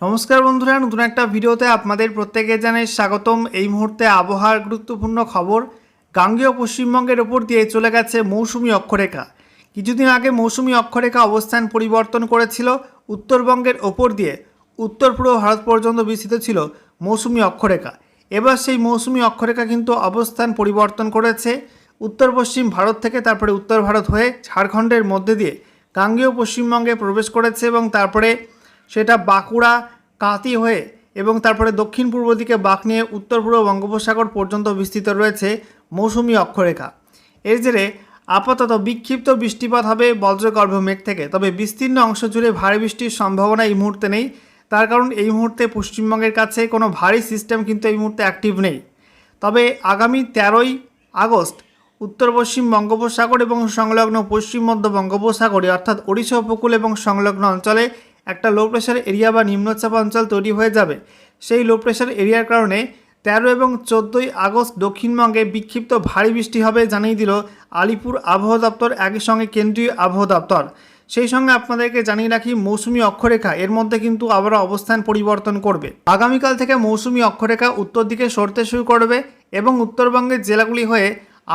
নমস্কার বন্ধুরা, নতুন একটা ভিডিওতে আপনাদের প্রত্যেকে জানাই স্বাগতম। এই মুহূর্তে আবহাওয়ার গুরুত্বপূর্ণ খবর, গাঙ্গেয় পশ্চিমবঙ্গের ওপর দিয়ে চলে গেছে মৌসুমি অক্ষরেখা। কিছুদিন আগে মৌসুমি অক্ষরেখা অবস্থান পরিবর্তন করেছিল, উত্তরবঙ্গের ওপর দিয়ে। উত্তর পূর্ব ভারত পর্যন্ত বিস্তৃত ছিল মৌসুমি অক্ষরেখা। এবার সেই মৌসুমি অক্ষরেখা কিন্তু অবস্থান পরিবর্তন করেছে উত্তর পশ্চিম ভারত থেকে, তারপরে উত্তর ভারত হয়ে ঝাড়খণ্ডের মধ্যে দিয়ে গাঙ্গেয় পশ্চিমবঙ্গে প্রবেশ করেছে এবং তারপরে সেটা বাঁকুড়া কাঁতি হয়ে এবং তারপরে দক্ষিণ পূর্ব দিকে বাঁক নিয়ে উত্তর পূর্ব বঙ্গোপসাগর পর্যন্ত বিস্তৃত রয়েছে মৌসুমি অক্ষরেখা। এর জেরে আপাতত বিক্ষিপ্ত বৃষ্টিপাত হবে বজ্রগর্ভ মেঘ থেকে, তবে বিস্তীর্ণ অংশ জুড়ে ভারী বৃষ্টির সম্ভাবনা এই মুহূর্তে নেই। তার কারণ এই মুহূর্তে পশ্চিমবঙ্গের কাছে কোনো ভারী সিস্টেম কিন্তু এই মুহূর্তে অ্যাক্টিভ নেই। তবে আগামী তেরোই আগস্ট উত্তর পশ্চিম বঙ্গোপসাগর এবং সংলগ্ন পশ্চিম মধ্য বঙ্গোপসাগরে, অর্থাৎ ওড়িশা উপকূল এবং সংলগ্ন অঞ্চলে একটা লো প্রেশার এরিয়া বা নিম্নচাপ অঞ্চল তৈরি হয়ে যাবে। সেই লো প্রেশার এরিয়ার কারণে তেরো এবং চোদ্দোই আগস্ট দক্ষিণবঙ্গে বিক্ষিপ্ত ভারী বৃষ্টি হবে জানিয়ে দিল আলিপুর আবহাওয়া দপ্তর, একই সঙ্গে কেন্দ্রীয় আবহাওয়া দপ্তর। সেই সঙ্গে আপনাদেরকে জানিয়ে রাখি, মৌসুমি অক্ষরেখা, এর মধ্যে কিন্তু আবারও অবস্থান পরিবর্তন করবে। আগামীকাল থেকে মৌসুমি অক্ষরেখা উত্তর দিকে সরতে শুরু করবে এবং উত্তরবঙ্গের জেলাগুলি হয়ে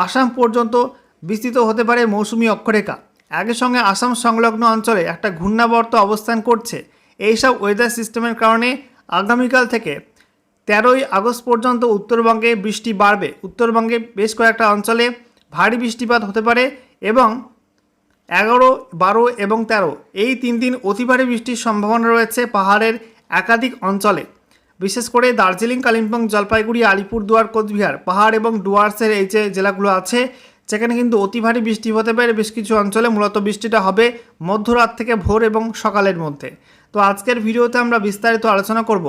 আসাম পর্যন্ত বিস্তৃত হতে পারে মৌসুমি অক্ষরেখা। একই সঙ্গে আসাম সংলগ্ন অঞ্চলে একটা ঘূর্ণাবর্ত অবস্থান করছে। এইসব ওয়েদার সিস্টেমের কারণে আগামীকাল থেকে তেরোই আগস্ট পর্যন্ত উত্তরবঙ্গে বৃষ্টি বাড়বে। উত্তরবঙ্গে বেশ কয়েকটা অঞ্চলে ভারী বৃষ্টিপাত হতে পারে এবং এগারো, বারো এবং তেরো। এই তিন দিন অতি ভারী বৃষ্টির সম্ভাবনা রয়েছে পাহাড়ের একাধিক অঞ্চলে। বিশেষ করে দার্জিলিং, কালিম্পং, জলপাইগুড়ি, আলিপুরদুয়ার, কোচবিহার, পাহাড় এবং ডুয়ার্সের এই যে জেলাগুলো আছে সেখানে কিন্তু অতি ভারী বৃষ্টি হতে পারে বেশ কিছু অঞ্চলে, মূলত বৃষ্টিটা হবে মধ্যরাত থেকে ভোর এবং সকালের মধ্যে। তো আজকের ভিডিওতে আমরা বিস্তারিত আলোচনা করব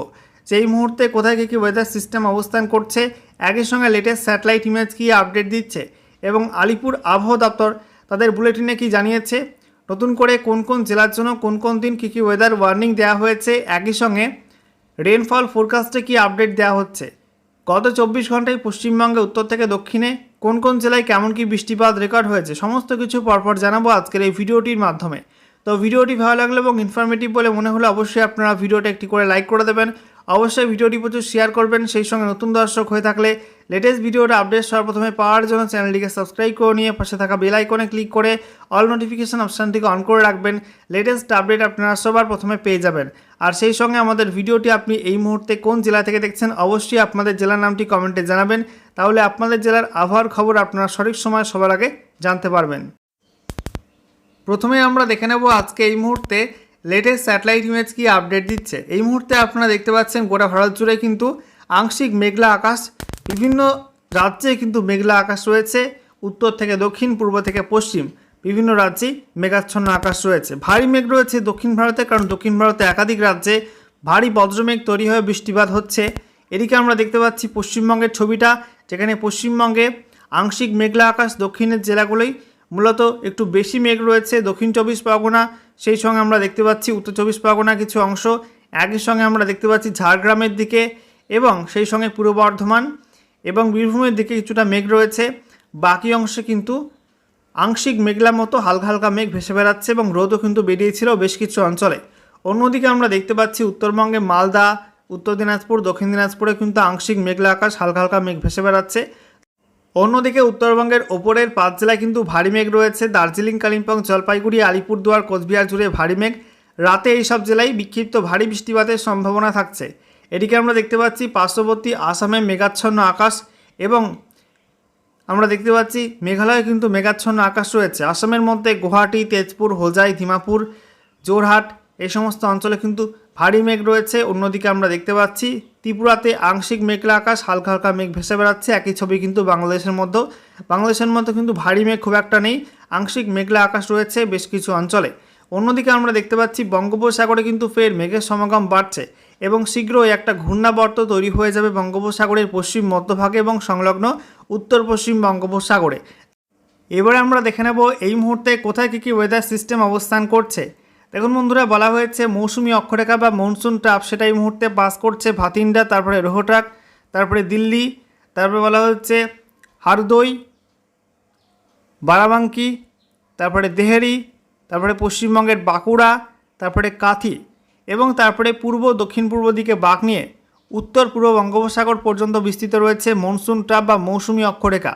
যে এই মুহূর্তে কোথায় কী কী ওয়েদার সিস্টেম অবস্থান করছে, একই সঙ্গে লেটেস্ট স্যাটেলাইট ইমেজ কী আপডেট দিচ্ছে এবং আলিপুর আবহাওয়া দপ্তর তাদের বুলেটিনে কি জানিয়েছে, নতুন করে কোন কোন জেলার জন্য কোন কোন দিন কী কী ওয়েদার ওয়ার্নিং দেওয়া হয়েছে, একই সঙ্গে রেনফল ফোরকাস্টে কি আপডেট দেওয়া হচ্ছে। গত চব্বিশ ঘন্টায় পশ্চিমবঙ্গে, উত্তর থেকে দক্ষিণে কোন কোন জেলায় কেমন কি বৃষ্টিপাত রেকর্ড হয়েছে, সমস্ত কিছু পরপর জানাব আজকের এই ভিডিওটির মাধ্যমে। তো ভিডিওটি ভালো লাগল এবং ইনফরমেটিভ বলে মনে হলে অবশ্যই আপনারা ভিডিওটা একটি করে লাইক করে দেবেন। অবশ্যই ভিডিওটি প্রচুর শেয়ার করবেন, সেই সঙ্গে নতুন দর্শক হয়ে থাকলে লেটেস্ট ভিডিওটা আপডেট সর্বপ্রথমে পাওয়ার জন্য চ্যানেলটিকে সাবস্ক্রাইব করে নিয়ে পাশে থাকা বেল আইকনে ক্লিক করে অল নোটিফিকেশান অপশানটিকে অন করে রাখবেন। লেটেস্ট আপডেট আপনারা সবার প্রথমে পেয়ে যাবেন। আর সেই সঙ্গে আমাদের ভিডিওটি আপনি এই মুহূর্তে কোন জেলা থেকে দেখছেন অবশ্যই আপনাদের জেলার নামটি কমেন্টে জানাবেন। তাহলে আপনাদের জেলার আবহাওয়ার খবর আপনারা সঠিক সময় সবার আগে জানতে পারবেন। প্রথমে আমরা দেখে নেব আজকে এই মুহূর্তে লেটেস্ট স্যাটেলাইট ইমেজ কি আপডেট দিচ্ছে। এই মুহূর্তে আপনারা দেখতে পাচ্ছেন গোটা ভারত জুড়ে কিন্তু আংশিক মেঘলা আকাশ, বিভিন্ন রাজ্যে কিন্তু মেঘলা আকাশ রয়েছে, উত্তর থেকে দক্ষিণ, পূর্ব থেকে পশ্চিম। বিভিন্ন রাজ্যেই মেঘাচ্ছন্ন আকাশ রয়েছে। ভারী মেঘ রয়েছে দক্ষিণ ভারতে, কারণ দক্ষিণ ভারতে একাধিক রাজ্যে ভারী বজ্রমেঘ তৈরি হয়ে বৃষ্টিপাত হচ্ছে। এদিকে আমরা দেখতে পাচ্ছি পশ্চিমবঙ্গের ছবিটা, যেখানে পশ্চিমবঙ্গে আংশিক মেঘলা আকাশ, দক্ষিণের জেলাগুলোই মূলত একটু বেশি মেঘ রয়েছে। দক্ষিণ চব্বিশ পরগনা, সেই সঙ্গে আমরা দেখতে পাচ্ছি উত্তর চব্বিশ পরগনা কিছু অংশ। একই সঙ্গে আমরা দেখতে পাচ্ছি ঝাড়গ্রামের দিকে এবং সেই সঙ্গে পূর্ব বর্ধমান এবং বীরভূমের দিকে কিছুটা মেঘ রয়েছে। বাকি অংশে কিন্তু আংশিক মেঘলা মতো হালকা হালকা মেঘ ভেসে বেড়াচ্ছে এবং রোদও কিন্তু বেরিয়েছিল বেশ কিছু অঞ্চলে। অন্যদিকে আমরা দেখতে পাচ্ছি উত্তরবঙ্গে মালদা, উত্তর দিনাজপুর, দক্ষিণ দিনাজপুরে কিন্তু আংশিক মেঘলা আকাশ, হালকা হালকা মেঘ ভেসে বেড়াচ্ছে। অন্যদিকে উত্তরবঙ্গের ওপরের পাঁচ জেলায় কিন্তু ভারী মেঘ রয়েছে। দার্জিলিং, কালিম্পং, জলপাইগুড়ি, আলিপুরদুয়ার, কোচবিহার জুড়ে ভারী মেঘ। রাতে এই সব জেলায় বিক্ষিপ্ত ভারী বৃষ্টিপাতের সম্ভাবনা থাকছে। এদিকে আমরা দেখতে পাচ্ছি পার্শ্ববর্তী আসামে মেঘাচ্ছন্ন আকাশ এবং আমরা দেখতে পাচ্ছি মেঘালয়ে কিন্তু মেঘাচ্ছন্ন আকাশ রয়েছে। আসামের মধ্যে গুয়াহাটি, তেজপুর, হোজাই দিমাপুর জোরহাট এই সমস্ত অঞ্চলে কিন্তু ভারী মেঘ রয়েছে। অন্যদিকে আমরা দেখতে পাচ্ছি ত্রিপুরাতে আংশিক মেঘলা আকাশ, হালকা হালকা মেঘ ভেসে বেড়াচ্ছে। একই ছবি কিন্তু বাংলাদেশের মধ্যেও। বাংলাদেশের মধ্যে কিন্তু ভারী মেঘ খুব একটা নেই, আংশিক মেঘলা আকাশ রয়েছে বেশ কিছু অঞ্চলে। অন্যদিকে আমরা দেখতে পাচ্ছি বঙ্গোপসাগরে কিন্তু ফের মেঘের সমাগম বাড়ছে। এবং শীঘ্রই একটা ঘূর্ণাবর্ত তৈরি হয়ে যাবে বঙ্গোপসাগরের পশ্চিম মধ্যভাগে এবং সংলগ্ন উত্তর পশ্চিম বঙ্গোপসাগরে। এবারে আমরা দেখে নেব এই মুহূর্তে কোথায় কী কী ওয়েদার সিস্টেম অবস্থান করছে। দেখুন বন্ধুরা, বলা হয়েছে মৌসুমি অক্ষরেখা বা মনসুন ট্রাপ সেটা এই মুহূর্তে পাস করছে ভাতিন্ডা, তারপরে রোহটাক, তারপরে দিল্লি, তারপরে বলা হচ্ছে হারদই, বারাবাঙ্কি, তারপরে দেহেরি, তারপরে পশ্চিমবঙ্গের বাঁকুড়া, তারপরে কাথি। এবং তারপরে পূর্ব, দক্ষিণ পূর্ব দিকে বাঁক নিয়ে উত্তর পূর্ব বঙ্গোপসাগর পর্যন্ত বিস্তৃত রয়েছে মনসুন ট্রাপ বা মৌসুমি অক্ষরেখা।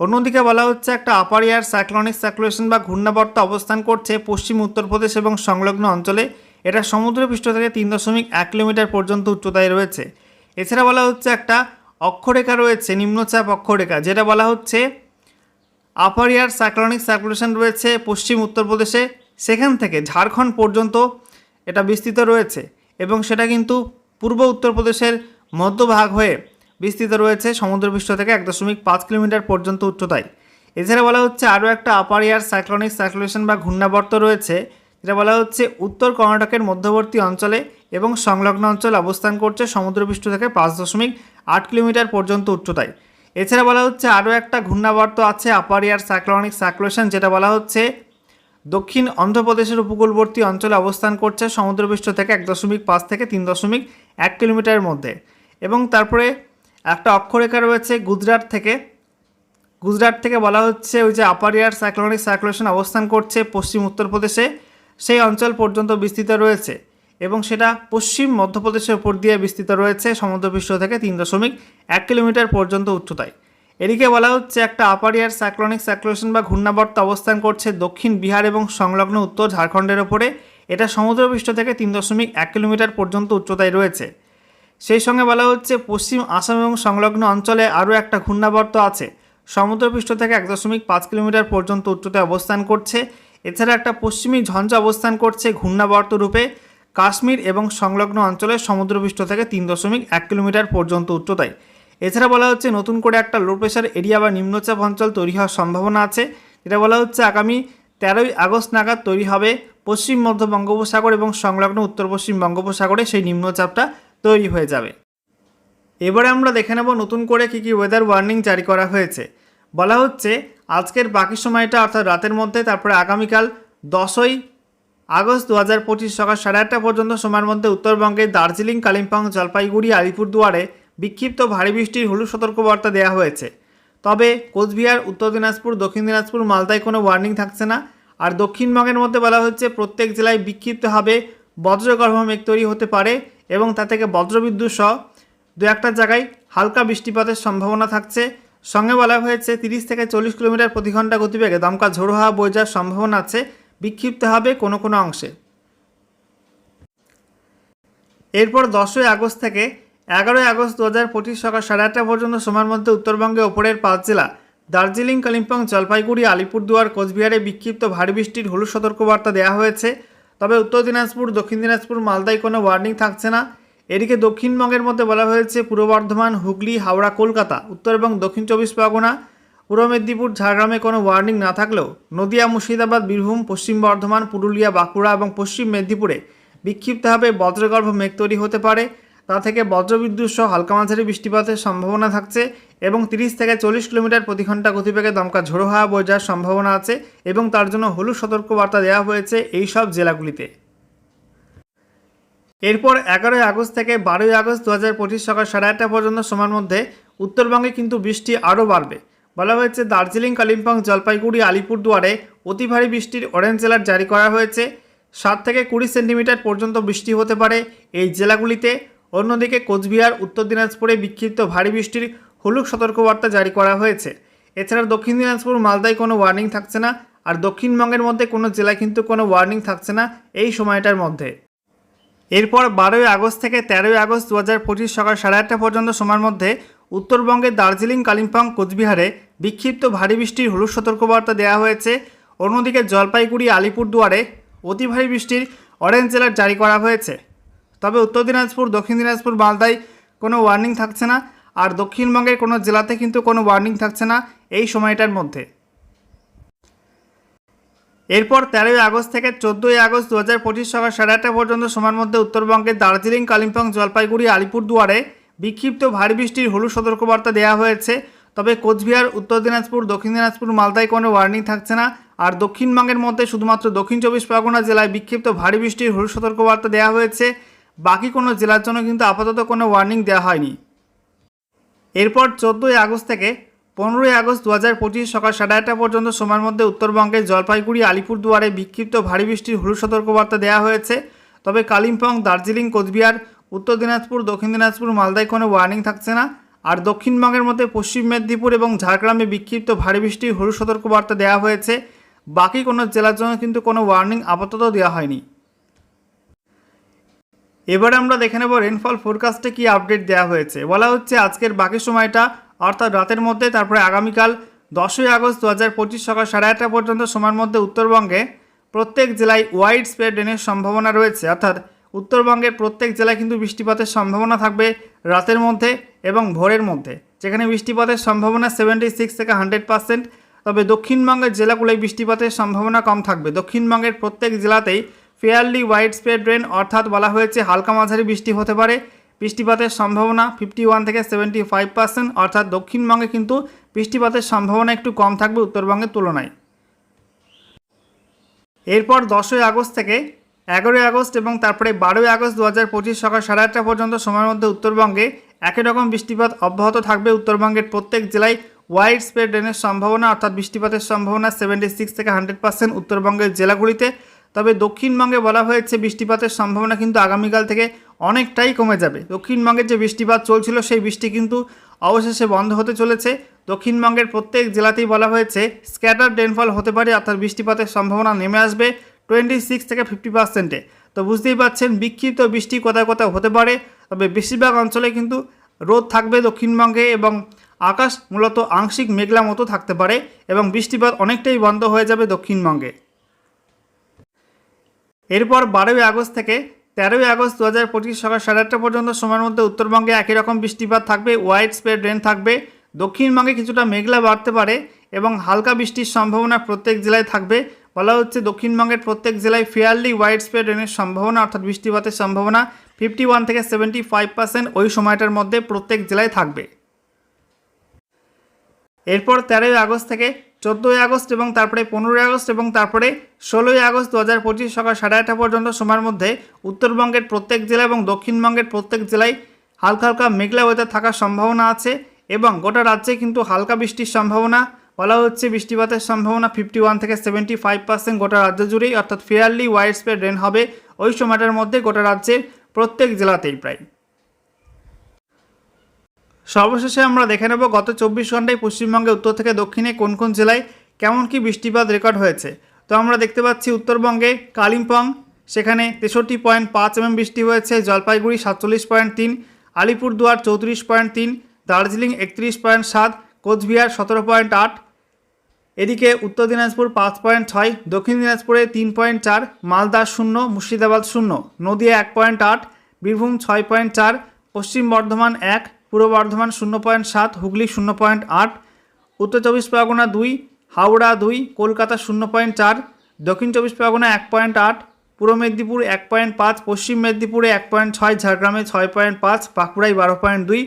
অন্যদিকে বলা হচ্ছে একটা আপার এয়ার সাইক্লনিক সার্কুলেশন বা ঘূর্ণাবর্ত অবস্থান করছে পশ্চিম উত্তরপ্রদেশ এবং সংলগ্ন অঞ্চলে। এটা সমুদ্রপৃষ্ঠ থেকে তিন দশমিক এক কিলোমিটার পর্যন্ত উচ্চতায় রয়েছে। এছাড়া বলা হচ্ছে একটা অক্ষরেখা রয়েছে, নিম্নচাপ অক্ষরেখা, যেটা বলা হচ্ছে আপার এয়ার সাইক্লনিক সার্কুলেশন রয়েছে পশ্চিম উত্তরপ্রদেশে সেখান থেকে ঝাড়খণ্ড পর্যন্ত এটা বিস্তৃত রয়েছে এবং সেটা কিন্তু পূর্ব উত্তরপ্রদেশের মধ্যভাগ হয়ে বিস্তৃত রয়েছে সমুদ্রপৃষ্ঠ থেকে এক দশমিক পাঁচ কিলোমিটার পর্যন্ত উচ্চতায়। এছাড়া বলা হচ্ছে আরও একটা আপার এয়ার সাইক্লনিক সার্কুলেশন বা ঘূর্ণাবর্ত রয়েছে, যেটা বলা হচ্ছে উত্তর কর্ণাটকের মধ্যবর্তী অঞ্চলে এবং সংলগ্ন অঞ্চলে অবস্থান করছে সমুদ্রপৃষ্ঠ থেকে পাঁচ দশমিক আট কিলোমিটার পর্যন্ত উচ্চতায়। এছাড়া বলা হচ্ছে আরও একটা ঘূর্ণাবর্ত আছে আপার এয়ার সাইক্লনিক সার্কুলেশন যেটা বলা হচ্ছে দক্ষিণ অন্ধ্রপ্রদেশের উপকূলবর্তী অঞ্চলে অবস্থান করছে সমুদ্রপৃষ্ঠ থেকে এক দশমিক পাঁচ থেকে তিন দশমিক এক কিলোমিটারের মধ্যে। এবং তারপরে একটা অক্ষরেখা রয়েছে গুজরাট থেকে। গুজরাট থেকে বলা হচ্ছে ওই যে আপার এয়ার সাইক্লোনিক সার্কুলেশন অবস্থান করছে পশ্চিম উত্তরপ্রদেশে সেই অঞ্চল পর্যন্ত বিস্তৃত রয়েছে এবং সেটা পশ্চিম মধ্যপ্রদেশের উপর দিয়ে বিস্তৃত রয়েছে সমুদ্রপৃষ্ঠ থেকে তিন দশমিক এক কিলোমিটার পর্যন্ত উচ্চতায়। এদিকে বলা হচ্ছে, একটা আপার এয়ার সাইক্লোনিক সার্কুলেশন বা ঘূর্ণাবর্ত অবস্থান করছে দক্ষিণ বিহার এবং সংলগ্ন উত্তর ঝাড়খণ্ডের ওপরে। এটা সমুদ্রপৃষ্ঠ থেকে তিন দশমিক এক কিলোমিটার পর্যন্ত উচ্চতায় রয়েছে। সেই সঙ্গে বলা হচ্ছে, পশ্চিম আসাম এবং সংলগ্ন অঞ্চলে আরও একটা ঘূর্ণাবর্ত আছে। সমুদ্রপৃষ্ঠ থেকে এক দশমিক পাঁচ কিলোমিটার পর্যন্ত উচ্চতায় অবস্থান করছে। এছাড়া একটা পশ্চিমী ঝঞ্ঝা অবস্থান করছে ঘূর্ণাবর্ত রূপে। কাশ্মীর এবং সংলগ্ন অঞ্চলের সমুদ্রপৃষ্ঠ থেকে তিন দশমিক এক কিলোমিটার পর্যন্ত উচ্চতায়। এছাড়া বলা হচ্ছে নতুন করে একটা লো প্রেশার এরিয়া বা নিম্নচাপ অঞ্চল তৈরি হওয়ার সম্ভাবনা আছে, যেটা বলা হচ্ছে আগামী তেরোই আগস্ট নাগাদ তৈরি হবে পশ্চিম, মধ্য বঙ্গোপসাগর এবং সংলগ্ন উত্তর পশ্চিম বঙ্গোপসাগরে সেই নিম্নচাপটা তৈরি হয়ে যাবে। এবারে আমরা দেখে নেব নতুন করে কী কী ওয়েদার ওয়ার্নিং জারি করা হয়েছে। বলা হচ্ছে আজকের বাকি সময়টা অর্থাৎ রাতের মধ্যে, তারপরে আগামীকাল দশই আগস্ট দু হাজার পঁচিশ সকাল সাড়ে আটটা পর্যন্ত, সময়ের মধ্যে উত্তরবঙ্গের দার্জিলিং, কালিম্পং, জলপাইগুড়ি, আলিপুরদুয়ারে বিক্ষিপ্ত ভারী বৃষ্টির হলুদ সতর্কবার্তা দেওয়া হয়েছে। তবে কোচবিহার, উত্তর দিনাজপুর, দক্ষিণ দিনাজপুর, মালদায় কোনো ওয়ার্নিং থাকছে না। আর দক্ষিণবঙ্গের মধ্যে বলা হচ্ছে, প্রত্যেক জেলায় বিক্ষিপ্তভাবে বজ্রগর্ভ মেঘ তৈরি হতে পারে এবং তা থেকে বজ্রবিদ্যুৎ সহ দু একটা জায়গায় হালকা বৃষ্টিপাতের সম্ভাবনা থাকছে। সঙ্গে বলা হয়েছে, তিরিশ থেকে চল্লিশ কিলোমিটার প্রতি ঘণ্টা গতিবেগে দমকা ঝোড়ো হাওয়া বয়ে যাওয়ার সম্ভাবনা আছে, বিক্ষিপ্ত হবে কোনো কোনো অংশে। এরপর দশই আগস্ট থেকে এগারোই আগস্ট দু হাজার পঁচিশ সকাল সাড়ে আটটা পর্যন্ত সময়ের মধ্যে উত্তরবঙ্গে ওপরের পাঁচ জেলা, দার্জিলিং, কালিম্পং, জলপাইগুড়ি, আলিপুরদুয়ার, কোচবিহারে বিক্ষিপ্ত ভারী বৃষ্টির হলুদ সতর্কবার্তা দেওয়া হয়েছে। তবে উত্তর দিনাজপুর, দক্ষিণ দিনাজপুর, মালদায় কোনো ওয়ার্নিং থাকছে না। এদিকে দক্ষিণবঙ্গের মধ্যে বলা হয়েছে, পূর্ব বর্ধমান, হুগলি, হাওড়া, কলকাতা, উত্তর এবং দক্ষিণ চব্বিশ পরগনা, পূর্ব মেদিনীপুর, ঝাড়গ্রামে কোনো ওয়ার্নিং না থাকলেও নদিয়া, মুর্শিদাবাদ, বীরভূম, পশ্চিম বর্ধমান, পুরুলিয়া, বাঁকুড়া এবং পশ্চিম মেদিনীপুরে বিক্ষিপ্তভাবে বজ্রগর্ভ মেঘ তৈরি হতে পারে। তা থেকে বজ্রবিদ্যুৎ সহ হালকা মাঝারি বৃষ্টিপাতের সম্ভাবনা থাকছে এবং তিরিশ থেকে চল্লিশ কিলোমিটার প্রতি ঘণ্টা গতিবেগে দমকা ঝোড়ো হাওয়া বয়ে যাওয়ার সম্ভাবনা আছে এবং তার জন্য হলুদ সতর্কবার্তা দেওয়া হয়েছে এই সব জেলাগুলিতে। এরপর এগারোই আগস্ট থেকে বারোই আগস্ট দু হাজার পঁচিশ সকাল সাড়ে আটটা পর্যন্ত সময়ের মধ্যে উত্তরবঙ্গে কিন্তু বৃষ্টি আরও বাড়বে। বলা হয়েছে, দার্জিলিং, কালিম্পং, জলপাইগুড়ি, আলিপুরদুয়ারে অতি ভারী বৃষ্টির অরেঞ্জ অ্যালার্ট জারি করা হয়েছে। সাত থেকে কুড়ি সেন্টিমিটার পর্যন্ত বৃষ্টি হতে পারে এই জেলাগুলিতে। অন্যদিকে কোচবিহার, উত্তর দিনাজপুরে বিক্ষিপ্ত ভারী বৃষ্টির হলুদ সতর্কবার্তা জারি করা হয়েছে। এছাড়া দক্ষিণ দিনাজপুর, মালদায় কোনো ওয়ার্নিং থাকছে না আর দক্ষিণবঙ্গের মধ্যে কোনো জেলায় কিন্তু কোনো ওয়ার্নিং থাকছে না এই সময়টার মধ্যে। এরপর বারোই আগস্ট থেকে তেরোই আগস্ট দু হাজার পঁচিশ সকাল সাড়ে আটটা পর্যন্ত সময়ের মধ্যে উত্তরবঙ্গের দার্জিলিং, কালিম্পং, কোচবিহারে বিক্ষিপ্ত ভারী বৃষ্টির হলুদ সতর্কবার্তা দেওয়া হয়েছে। অন্যদিকে জলপাইগুড়ি, আলিপুরদুয়ারে অতি ভারী বৃষ্টির অরেঞ্জ জেলার জারি করা হয়েছে। তবে উত্তর দিনাজপুর, দক্ষিণ দিনাজপুর, মালদায় কোনো ওয়ার্নিং থাকছে না আর দক্ষিণবঙ্গের কোনো জেলাতে কিন্তু কোনো ওয়ার্নিং থাকছে না এই সময়টার মধ্যে। এরপর তেরোই আগস্ট থেকে চোদ্দোই আগস্ট দু হাজার পঁচিশ সকাল সাড়ে আটটা পর্যন্ত সময়ের মধ্যে উত্তরবঙ্গের দার্জিলিং, কালিম্পং, জলপাইগুড়ি, আলিপুরদুয়ারে বিক্ষিপ্ত ভারী বৃষ্টির হলুদ সতর্কবার্তা দেওয়া হয়েছে। তবে কোচবিহার, উত্তর দিনাজপুর, দক্ষিণ দিনাজপুর, মালদায় কোনো ওয়ার্নিং থাকছে না আর দক্ষিণবঙ্গের মধ্যে শুধুমাত্র দক্ষিণ চব্বিশ পরগনা জেলায় বিক্ষিপ্ত ভারী বৃষ্টির হলুদ সতর্কবার্তা দেওয়া হয়েছে। বাকি কোনো জেলার জন্য কিন্তু আপাতত কোনো ওয়ার্নিং দেওয়া হয়নি। এরপর চোদ্দোই আগস্ট থেকে পনেরোই আগস্ট দু হাজার পঁচিশ সকাল সাড়ে আটটা পর্যন্ত সময়ের মধ্যে উত্তরবঙ্গের জলপাইগুড়ি, আলিপুরদুয়ারে বিক্ষিপ্ত ভারী বৃষ্টির হলুদ সতর্কবার্তা দেওয়া হয়েছে। তবে কালিম্পং, দার্জিলিং, কোচবিহার, উত্তর দিনাজপুর, দক্ষিণ দিনাজপুর, মালদায় কোনো ওয়ার্নিং থাকছে না। আর দক্ষিণবঙ্গের মধ্যে পশ্চিম মেদিনীপুর এবং ঝাড়গ্রামে বিক্ষিপ্ত ভারী বৃষ্টির হলুদ সতর্কবার্তা দেওয়া হয়েছে। বাকি কোনো জেলার জন্য কিন্তু কোনো ওয়ার্নিং আপাতত দেওয়া হয়নি। এবার আমরা দেখে নেব রেনফল ফোরকাস্টে কি আপডেট দেওয়া হয়েছে। বলা হচ্ছে আজকের বাকি সময়টা, অর্থাৎ রাতের মধ্যে, তারপরে আগামীকাল দশই আগস্ট দু হাজার পঁচিশ সকাল সাড়ে আটটা পর্যন্ত সময়ের মধ্যে উত্তরবঙ্গে প্রত্যেক জেলায় ওয়াইড স্প্রেড রেনের সম্ভাবনা রয়েছে। অর্থাৎ উত্তরবঙ্গের প্রত্যেক জেলায় কিন্তু বৃষ্টিপাতের সম্ভাবনা থাকবে রাতের মধ্যে এবং ভোরের মধ্যে। যেখানে বৃষ্টিপাতের সম্ভাবনা সেভেন্টি সিক্স থেকে হান্ড্রেড পার্সেন্ট তবে দক্ষিণবঙ্গের জেলাগুলোয় বৃষ্টিপাতের সম্ভাবনা কম থাকবে। দক্ষিণবঙ্গের প্রত্যেক জেলাতেই ফেয়ারলি ওয়াইড স্প্রেড রেন অর্থাৎ বলা হয়েছে হালকা মাঝারি বৃষ্টি হতে পারে। বৃষ্টিপাতের সম্ভাবনা ফিফটি ওয়ান থেকে সেভেন্টি ফাইভ পার্সেন্ট অর্থাৎ দক্ষিণবঙ্গে কিন্তু বৃষ্টিপাতের সম্ভাবনা একটু কম থাকবে উত্তরবঙ্গের তুলনায়। এরপর দশই আগস্ট থেকে এগারোই আগস্ট এবং তারপরে বারোই আগস্ট দু হাজার পঁচিশ সকাল সাড়ে আটটা পর্যন্ত সময়ের মধ্যে উত্তরবঙ্গে একই রকম বৃষ্টিপাত অব্যাহত থাকবে। উত্তরবঙ্গের প্রত্যেক জেলায় ওয়াইড স্প্রেড রেনের সম্ভাবনা, অর্থাৎ বৃষ্টিপাতের সম্ভাবনা সেভেন্টি সিক্স থেকে হান্ড্রেড পার্সেন্ট উত্তরবঙ্গের জেলাগুলিতে। তবে দক্ষিণবঙ্গে বলা হয়েছে বৃষ্টিপাতের সম্ভাবনা কিন্তু আগামীকাল থেকে অনেকটাই কমে যাবে। দক্ষিণবঙ্গের যে বৃষ্টিপাত চলছিল, সেই বৃষ্টি কিন্তু অবশেষে বন্ধ হতে চলেছে। দক্ষিণবঙ্গের প্রত্যেক জেলাতেই বলা হয়েছে স্ক্যাটার ডেনফল হতে পারে, অর্থাৎ বৃষ্টিপাতের সম্ভাবনা নেমে আসবে টোয়েন্টি সিক্স থেকে ফিফটি পার্সেন্টে। তো বুঝতেই পারছেন, বিক্ষিপ্ত বৃষ্টি কোথাও কোথাও হতে পারে, তবে বেশিরভাগ অঞ্চলে কিন্তু রোদ থাকবে দক্ষিণবঙ্গে এবং আকাশ মূলত আংশিক মেঘলা মতো থাকতে পারে এবং বৃষ্টিপাত অনেকটাই বন্ধ হয়ে যাবে দক্ষিণবঙ্গে। এরপর বারোই আগস্ট থেকে তেরোই আগস্ট দু হাজার পঁচিশ সকাল সাড়ে আটটা পর্যন্ত সময়ের মধ্যে উত্তরবঙ্গে একই রকম বৃষ্টিপাত থাকবে ওয়াইড স্প্রেড রেন থাকবে, দক্ষিণবঙ্গে কিছুটা মেঘলা বাড়তে পারে এবং হালকা বৃষ্টির সম্ভাবনা প্রত্যেক জেলায় থাকবে। বলা হচ্ছে দক্ষিণবঙ্গের প্রত্যেক জেলায় ফেয়ারলি ওয়াইড স্প্রেড রেনের সম্ভাবনা অর্থাৎ বৃষ্টিপাতের সম্ভাবনা ফিফটি ওয়ান থেকে সেভেন্টি ফাইভ পার্সেন্ট ওই সময়টার মধ্যে প্রত্যেক জেলায় থাকবে। এরপর তেরোই আগস্ট থেকে চোদ্দোই আগস্ট এবং তারপরে পনেরোই আগস্ট এবং তারপরে ষোলোই আগস্ট দু হাজার পঁচিশ সকাল সাড়ে আটটা পর্যন্ত সময়ের মধ্যে উত্তরবঙ্গের প্রত্যেক জেলা এবং দক্ষিণবঙ্গের প্রত্যেক জেলায় হালকা হালকা মেঘলা ওয়েদার থাকার সম্ভাবনা আছে এবং গোটা রাজ্যে কিন্তু হালকা বৃষ্টির সম্ভাবনা। বলা হচ্ছে বৃষ্টিপাতের সম্ভাবনা ফিফটি ওয়ান থেকে সেভেন্টি ফাইভ পার্সেন্ট গোটা রাজ্য জুড়েই, অর্থাৎ ফেয়ারলি ওয়াইড স্প্রেড রেন হবে ওই সময়টার মধ্যে গোটা রাজ্যের প্রত্যেক জেলাতেই প্রায়। সর্বশেষে আমরা দেখে নেব গত চব্বিশ ঘন্টায় পশ্চিমবঙ্গে উত্তর থেকে দক্ষিণে কোন কোন জেলায় কেমন কি বৃষ্টিপাত রেকর্ড হয়েছে। তো আমরা দেখতে পাচ্ছি উত্তরবঙ্গে কালিম্পং, সেখানে তেষট্টি পয়েন্ট পাঁচ এমএম বৃষ্টি হয়েছে, জলপাইগুড়ি সাতচল্লিশ পয়েন্ট তিন, আলিপুরদুয়ার চৌত্রিশ পয়েন্ট তিন, দার্জিলিং একত্রিশ পয়েন্ট সাত, কোচবিহার সতেরো পয়েন্ট আট, এদিকে উত্তর দিনাজপুর পাঁচ পয়েন্ট ছয়, দক্ষিণ দিনাজপুরে তিন পয়েন্ট চার, মালদা শূন্য, মুর্শিদাবাদ শূন্য, নদিয়া এক পয়েন্ট আট, বীরভূম ছয় পয়েন্ট চার, পশ্চিম বর্ধমান এক পূর্ব বর্ধমান শূন্য পয়েন্ট সাত, হুগলি শূন্য পয়েন্ট আট, উত্তর চব্বিশ পরগনা দুই, হাওড়া দুই, কলকাতা শূন্য পয়েন্ট চার, দক্ষিণ চব্বিশ পরগনা এক পয়েন্ট আট, পূর্ব মেদিনীপুর এক পয়েন্ট পাঁচ, পশ্চিম মেদিনীপুরে এক পয়েন্ট ছয়, ঝাড়গ্রামে ছয় পয়েন্ট পাঁচ, বাঁকুড়ায় বারো পয়েন্ট দুই,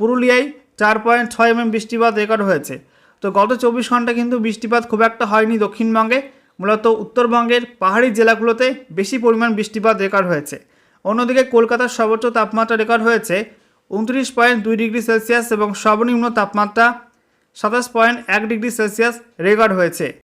পুরুলিয়ায় চার পয়েন্ট ছয় এমএম বৃষ্টিপাত রেকর্ড হয়েছে। তো গত চব্বিশ ঘণ্টা কিন্তু বৃষ্টিপাত খুব একটা হয়নি দক্ষিণবঙ্গে, মূলত উত্তরবঙ্গের পাহাড়ি জেলাগুলোতে বেশি পরিমাণ বৃষ্টিপাত রেকর্ড হয়েছে। অন্যদিকে কলকাতার সর্বোচ্চ তাপমাত্রা রেকর্ড হয়েছে উনত্রিশ পয়েন্ট দুই ডিগ্রি সেলসিয়াস এবং সর্বনিম্ন তাপমাত্রা সাতাশ পয়েন্ট এক ডিগ্রি সেলসিয়াস রেকর্ড হয়েছে।